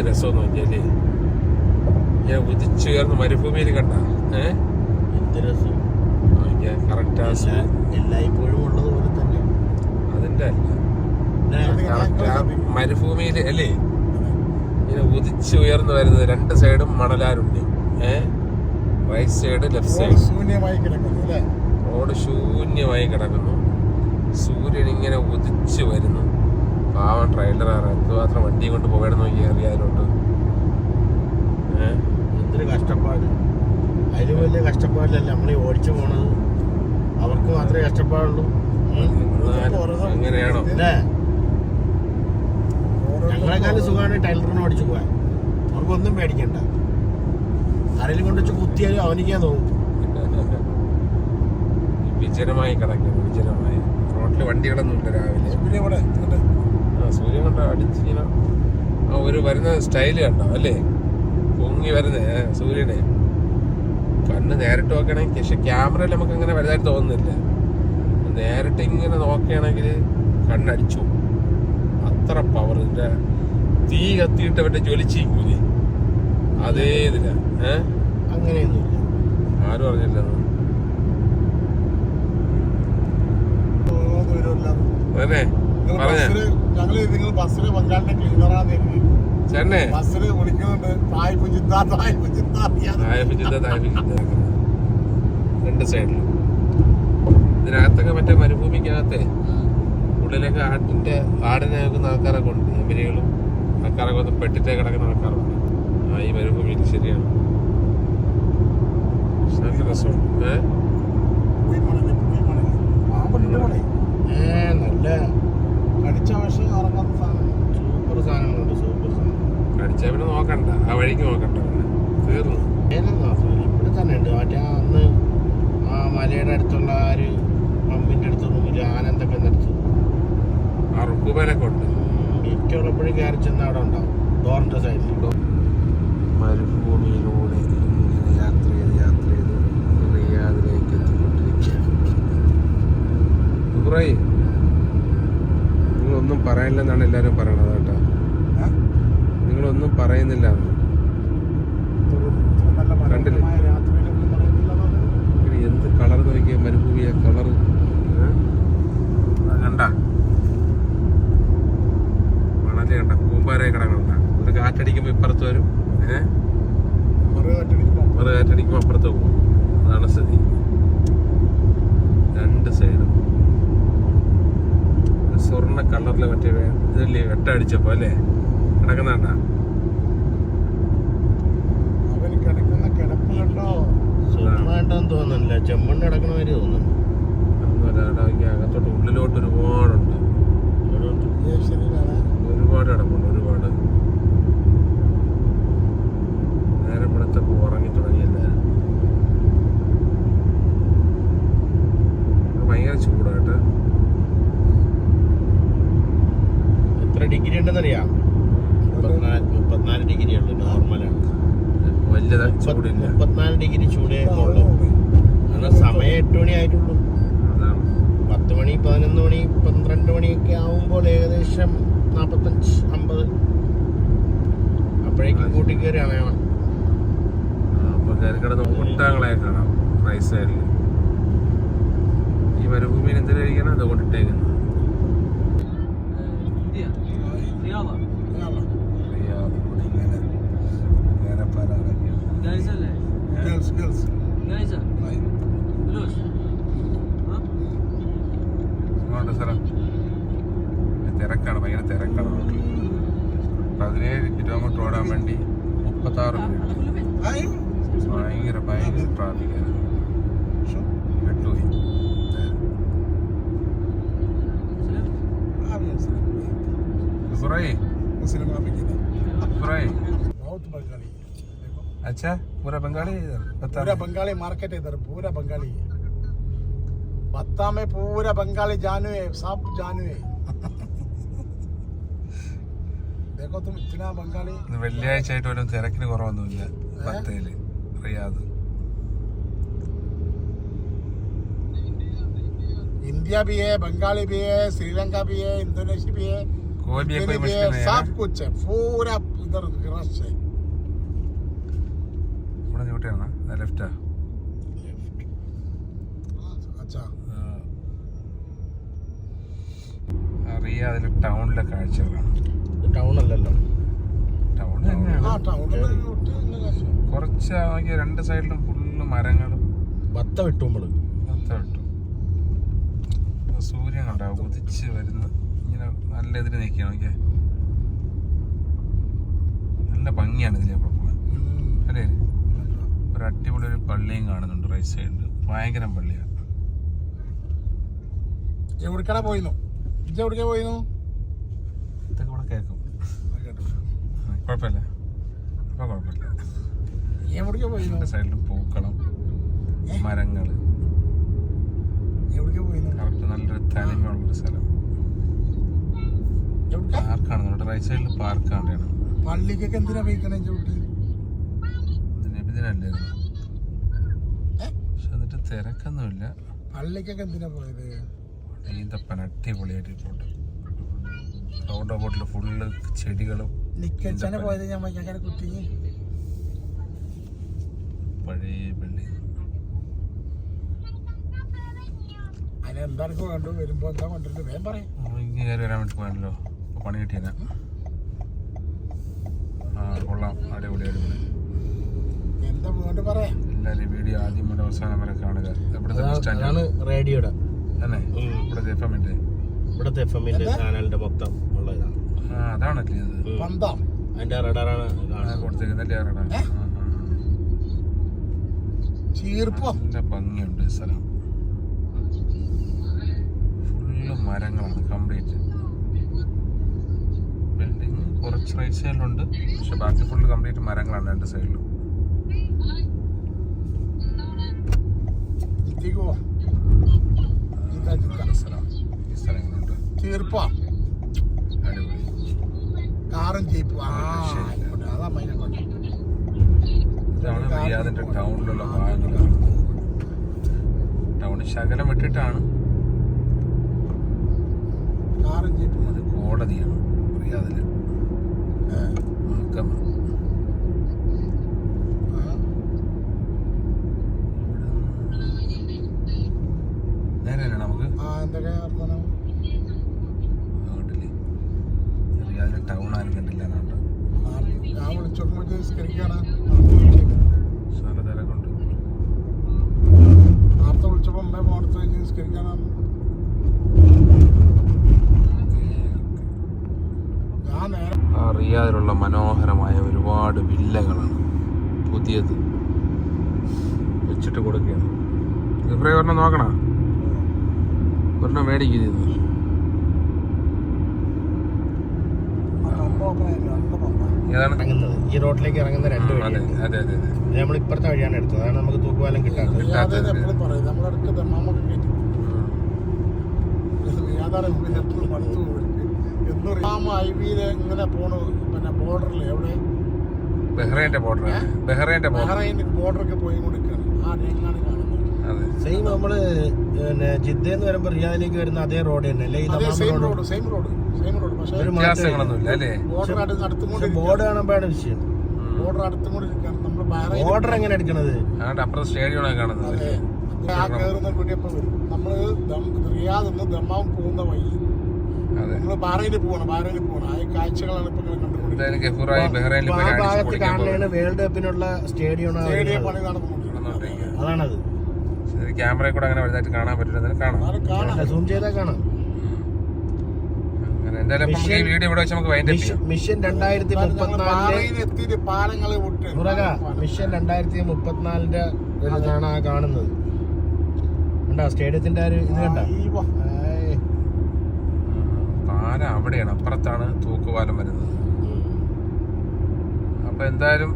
എന്ത് രസം നോക്കിയല്ലേ ഞാൻ ഉദിച്ചുയർന്ന് മരുഭൂമിയിൽ കണ്ട. ഏ? എന്ത് രസം? കറക്റ്റ് ആ. സൂ- എല്ലാ എല്ലായ്പ്പോഴും ഉള്ളതുപോലെ തന്നെ. അതിന്റെ അല്ല. കറക്റ്റ് ആ. മരുഭൂമിയിൽ അല്ലേ? ഇങ്ങനെ ഉദിച്ചു ഉയർന്നു വരുന്നത് രണ്ട് സൈഡും മണലാരുണ്ട് റൈറ്റ് സൈഡ് ലെഫ്റ്റ് സൈഡ് ശൂന്യമായി കിടക്കുന്നു അല്ലേ? റോഡ് ശൂന്യമായി കിടക്കുന്നു. സൂര്യൻ ഇങ്ങനെ ഉദിച്ചു വരുന്നു. പാവം ട്രെയിലറാണ്. എന്തുമാത്രം വണ്ടി കൊണ്ട് പോകണം നോക്കി അറിയാലോട്ട് അതിലോട്ട് എന്തൊരു കഷ്ടപ്പാട്. അതിലും വലിയ കഷ്ടപ്പാടിലല്ല നമ്മൾ ഓടിച്ചു പോണത്. അവർക്ക് മാത്രമേ കഷ്ടപ്പാടുള്ളൂ. അങ്ങനെയാണോ? അല്ലേ? ഞങ്ങളെക്കാളും സുഖമാണ് ടൈലറിനെ ഓടിച്ചു പോകാൻ. അവർക്കൊന്നും പേടിക്കണ്ട. ആരെങ്കിലും കൊണ്ട് വെച്ച് കുത്തിയാലും അവനിക്കാൻ തോന്നും. വിജനമായി കിടക്കുന്നു വിജനമായി. റോഡിൽ വണ്ടികളൊന്നും ഇല്ല രാവിലെ. പിന്നെ ഇവിടെ സൂര്യൻ കണ്ടോ അടിച്ചിങ്ങനെ ആ ഒരു വരുന്ന സ്റ്റൈൽ കണ്ടോ? അല്ലേ? പൊങ്ങി വരുന്നേ സൂര്യനെ. കണ്ണ് നേരിട്ട് നോക്കുകയാണെങ്കിൽ പക്ഷെ ക്യാമറയിൽ നമുക്ക് അങ്ങനെ വലുതായിട്ട് തോന്നുന്നില്ല. നേരിട്ട് ഇങ്ങനെ നോക്കുകയാണെങ്കിൽ കണ്ണടിച്ചു അത്ര പവർ ഇതിന്റെ തീ കത്തിയിട്ട് അവന്റെ ജ്വലിച്ചിരിക്കൂലേ അതേ ഇതില ഏ? അങ്ങനെയൊന്നുമില്ല. ആരും അറിഞ്ഞില്ല അതെ. നിങ്ങൾ ബസ്സിൽ ബംഗാളിന്റെ ക്ലീനറാന്ന് ചേട്ടനെ ബസ്സിൽ വിളിക്കുന്നുണ്ട് തായ് പുജിത്ത തായ് പുജിത്ത അറിയാതെ തായപ്പിച്ചിട്ട് തായപ്പിച്ചിട്ട് രണ്ട് സൈഡിലും ഇതിനകത്തൊക്കെ മറ്റേ മരുഭൂമിക്കകത്തെ ഉള്ളിലൊക്കെ ആട്ടിന്റെ ആടിനെ നോക്കുന്ന ആൾക്കാരൊക്കെ ഉണ്ട്. എമിനികളും ആൾക്കാരൊക്കെ ഒന്ന് പെട്ടിട്ടേ കിടക്കുന്ന ആൾക്കാരുണ്ട്. ആ ഈ മരുഭൂമിയിൽ ശരിയാണ്. നല്ല രസമുണ്ട്. ഏ? പിന്നെ നോക്കണ്ട. ആ വഴിക്ക് നോക്കണ്ട തീർന്നു ഇവിടെ തന്നെ ഉണ്ട്. മറ്റേ ആ അന്ന് ആ മലയുടെ അടുത്തുള്ള ആ ഒരു പമ്പിന്റെ അടുത്ത് റൂമിൽ ആനന്ദൊക്കെ നിർത്തും ആ റുക്കുബലൊക്കെ ഉണ്ട്. മിക്കുള്ളപ്പോഴും കയറി ചെന്ന് അവിടെ ഉണ്ടാവും. ഡോറിന്റെ സൈഡിൽ മരുഭൂമിയിലൂടെ ഇങ്ങനെ യാത്ര ചെയ്ത് യാത്ര ചെയ്ത് റിയാദിലേക്ക് എത്തിക്കൊണ്ടിരിക്കുകയാണ്. ഇബ്രാഹിം നിങ്ങളൊന്നും പറയാനില്ലെന്നാണ് എല്ലാവരും പറയണത് കേട്ടോ. നിങ്ങളൊന്നും പറയുന്നില്ല. പറയുന്നില്ലെന്ന് എന്ത് കളർ നോക്കിയ മരുഭൂമിയ കളർ? കണ്ട? മണൽ കണ്ട? കൂമ്പാരെ കിടക്കണ്ട ഒരു കാറ്റടിക്കുമ്പോ ഇപ്പുറത്ത് വരും. ഏഹ് ഒരു കാറ്റടിക്കുമ്പോൾ അപ്പുറത്ത് പോകും. അതാണ് സ്ഥിതി. രണ്ട് സൈഡും സ്വർണ കളറിൽ മറ്റേ ഇതല്ലേ? വെട്ടടിച്ചപ്പോ അല്ലേ? കിടക്കുന്നുണ്ട അവന് കിടക്കുന്ന കിടപ്പ് കണ്ടോ? സുഖമായിട്ടാന്ന് തോന്നുന്നില്ല. ചെമ്മണ്ണ് കിടക്കണ മാതിരി തോന്നുന്നു. അകത്തോട്ട് ഉള്ളിലോട്ട് ഒരുപാടുണ്ട്. ഒരുപാട് കിടപ്പുണ്ട് ഒരുപാട്. നേരം വെളുത്തപ്പോ ഉറങ്ങി തുടങ്ങി എല്ലാവരും ഭയങ്കര ചൂടായിട്ട് എത്ര ഡിഗ്രി ഉണ്ടെന്നറിയാം? മണിയൊക്കെ ആവുമ്പോൾ ഏകദേശം നാൽപ്പത്തഞ്ച് അമ്പത്. അപ്പോഴേക്കും കൂട്ടി കയറി കിടന്ന് ഒട്ടാങ്ങളെ കാണാം. സൈഡിൽ ഈ മരുഭൂമിയിൽ എന്തിനായിരിക്കണം കഴിക്കണം അത് കൊണ്ടിട്ടേക്കുന്നത് റിയാദ് കൂടി ഇങ്ങനെ ഇങ്ങനെ പല ഗേൾസ് ഗേൾസ് ഇങ്ങോട്ട് സ്ഥലം തിരക്കാണ് ഭയങ്കര തിരക്കാണ് റോഡിൽ പതിനേഴ് കിലോമീറ്റർ ഓടാൻ വേണ്ടി മുപ്പത്താറ് മിനിറ്റ് ഭയങ്കര ഭയങ്കര ട്രാഫിക്കാണ് പെട്ടുപോയി ഇബ്രാഹിം मुस्लिम आप की इब्राहिम बहुत बंगाली है देखो अच्छा पूरा बंगाली है इधर बता पूरा बंगाली मार्केट है इधर पूरा बंगाली है भत्ता में पूरा बंगाली जानू है सब जानू है വെള്ളിയാഴ്ച ആയിട്ട് പോലും തിരക്കിന് കുറവൊന്നുമില്ല പത്തയില് റിയാദ് इंडिया भी है बंगाली भी है श्रीलंका भी है इंडोनेशिया भी है कोई भी कोई फिर मुश्किल ये नहीं है ना? सब कुछ है पूरा इधर रश है ഇവിടെ നിന്ന് വിട്ടാണ് ലെഫ്റ്റാ अच्छा റിയാദിലെ ടൗണിലെ കാഴ്ചകളാണ് ടൗൺ അല്ലല്ലോ. ടൗൺ ആ ടൗൺ കുറച്ച് നോക്കിയ രണ്ട് സൈഡിലും ഫുള്ള് മരങ്ങളും. വത്ത വിട്ടു വത്ത ബത്ത വിട്ടു. സൂര്യൻ ഉണ്ടാവും ഉദിച്ച് വരുന്ന ഇങ്ങനെ നല്ല ഇതിൽ നിൽക്കുക നോക്കിയാ. നല്ല ഭംഗിയാണ് ഇതിലെ അവിടെ പോകാൻ അല്ലേ? ഒരു അടിപൊളി ഒരു പള്ളിയും കാണുന്നുണ്ട് റൈറ്റ് സൈഡിൽ ഭയങ്കര പള്ളിയാണ് എവിടേക്കാണ് പോയിരുന്നു ഇജ്ജെവിടേക്കാണ് പോയിരുന്നു കുഴപ്പമില്ല. അപ്പൊ കുഴപ്പമില്ല. എവിടേക്കാ പോയി സൈഡിൽ പൂക്കളം മരങ്ങൾ എവിടേക്കാ പോയി കറക്റ്റ് നല്ലൊരു തനിമയുള്ളൊരു സ്ഥലം. പാർക്കാണ്. നമ്മുടെ റൈറ്റ് സൈഡിൽ പാർക്കാണ്. പള്ളിക്കൊക്കെ എന്തിനാ പോയിക്കണേ ചവിട്ടി നബിദിനല്ലായിരുന്നു ഏ? പക്ഷെ എന്നിട്ട് തിരക്കൊന്നുമില്ല. പള്ളിക്കൊക്കെ എന്തിനാ പോയത്? ഈന്തപ്പന അടിപൊളിയായിട്ട് ഇപ്പോട്ട് റൗണ്ട് ബോട്ടിൽ ഫുള്ള് ചെടികളും നിക്കച്ചനെ പോയത് ഞാൻ വയ്യാക്കാരെ കുട്ടി പഴയ ബിൽഡിംഗ് അതിനെന്താർക്ക് വേണ്ടു വരുമ്പോ എന്താ കൊണ്ടിട്ട് വേഗം പറയാം. ഇങ്ങനെ കയറി വരാൻ വേണ്ടി പോയാണല്ലോ ഇപ്പൊ പണി കിട്ടിയന. ആ കൊള്ളാം. അടിപൊളി അടിപൊളി. എന്താ വേണ്ട പറയാ എല്ലാവരും വീഡിയോ ആദ്യം മുതൽ അവസാനം വരെ കാണുക. എവിടുത്തെ ബസ് അതാണ് സ്റ്റാൻഡ് റേഡിയോയുടെ തന്നെ. ഇവിടുത്തെ എഫ് എമ്മിന്റെ ചാനലിന്റെ മൊത്തം ഉള്ള ഇതാണ് ആ അതാണല്ലേ. അതിന്റെ റഡാറാണ് കൊടുത്തേക്കുന്നല്ലേ? ചീർപ്പോ. നല്ല ഭംഗിയുണ്ട് സ്ഥലം. ഫുള്ള് മരങ്ങളാണ് കംപ്ലീറ്റ് ബിൽഡിംഗ് കുറച്ച് റൈറ്റ് സൈഡിലുണ്ട് പക്ഷെ ബാക്കി ഫുള്ള് കംപ്ലീറ്റ് മരങ്ങളാണ് രണ്ട് സൈഡിലും സ്ഥലം. ഈ സ്ഥലങ്ങളുണ്ട് അടിപൊളി. കാറും ജീപ്പ് ആ അതാ മൈനക്കോട്ടെ ടൗണിലുള്ള ഭാഗങ്ങൾ ടൗൺ ശകലം വിട്ടിട്ടാണ്. കാറും ജീപ്പും അത് കോടതിയാണ്. റിയാദിൽ മഹക്കമ. ആ. നേരെ തന്നെ നമുക്ക്. ആ എന്തൊക്കെ വർത്തമാനം കണ്ടില്ലേ റിയാദിലെ ടൗൺ ആരും കണ്ടില്ല അതുകൊണ്ട് റിയാദിലുള്ള മനോഹരമായ ഒരുപാട് വില്ലകളാണ് പുതിയത്. വെച്ചിട്ട് കൊടുക്കുകയാണ്. ഇബ്രാഹിം ഒരെണ്ണം നോക്കണ? ഒരെണ്ണം മേടിക്കുന്നത് ഈ റോഡിലേക്ക് ഇറങ്ങുന്ന രണ്ട് അതെ അതെ അതെ അതെ. നമ്മൾ ഇപ്പുറത്തെ വഴിയാണ് എടുത്തത്. അതാണ് നമുക്ക് തൂക്കുപാലം കിട്ടാത്തത്. ഇങ്ങനെ പോണു. പിന്നെ ബോർഡറിൽ എവിടെ? ബഹ്റൈന്റെ ബോർഡർ ബഹ്റൈന്റെ ബോർഡർ. ബഹ്റൈൻ ബോർഡറൊക്കെ പോയി കൊടുക്കുകയാണ് ആ രേഖയാണ് കാണുന്നത്. സെയിം നമ്മൾ പിന്നെ ജിദ്ദന്ന് വരുമ്പോ റിയാദിലേക്ക് വരുന്ന അതേ റോഡ് തന്നെ അല്ലേ? ഈ അതേ road road same road same road പക്ഷേ ഒരു മാറ്റം അല്ലേ? ബോർഡർ അടുത്ത് അടുത്തുകൊണ്ട് ബോർഡ് കാണുമ്പോഴാണ് വിഷയം. ബോർഡർ ഓർഡർ എങ്ങനെ എടുക്കണത്? അപ്പുറം സ്റ്റേഡിയമാണ് കാണുന്നത്. ആ കയറുന്ന കൂടിയപ്പോ വരും? നമ്മൾ ദം- ദമ്മാവും പോകുന്ന വഴി. അതെ. നമ്മൾ ബഹ്റൈനിൽ പോകണം ബഹ്റൈനിൽ പോകണം ആ കാഴ്ചകളാണ് ഇപ്പൊ കണ്ടുകൊണ്ടിരിക്കുന്നത്. വേൾഡ് കപ്പിനുള്ള സ്റ്റേഡിയം സ്റ്റേഡിയം അതാണത് ക്യാമറയിൽ കൂടെ അങ്ങനെ വലുതായിട്ട് കാണാൻ പറ്റില്ല. കാണാം. സൂം ചെയ്താൽ കാണാം. അങ്ങനെ എന്തായാലും നമുക്ക് ഈ വീഡിയോ ഇവിടെ വെച്ച് നമുക്ക് വൈൻഡ് മിഷൻ മിഷൻ രണ്ടായിരത്തി മുപ്പത്തിനാലിന്റെ ഇതാണ് ആ കാണുന്നത്. കണ്ടാ? സ്റ്റേഡിയത്തിന്റെ ആ ഒരു ഇത് കണ്ട? താര പാലം അവിടെയാണ്. അപ്പുറത്താണ് തൂക്കുപാലം വരുന്നത്. അപ്പൊ എന്തായാലും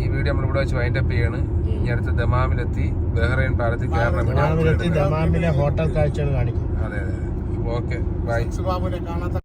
ഈ വീഡിയോ നമ്മൾ ഇവിടെ വെച്ച് വൈൻഡ് അപ്പ് ചെയ്യാണ്. ഇനി അടുത്ത് ദമാമിലെത്തി ബഹ്റൈൻ പാലത്തിൽ കയറണം ദമാമിലെ ഹോട്ടൽ കാഴ്ചകൾ കാണിക്കും. അതെ അതെ ഓക്കെ ബൈ കാണാത്ത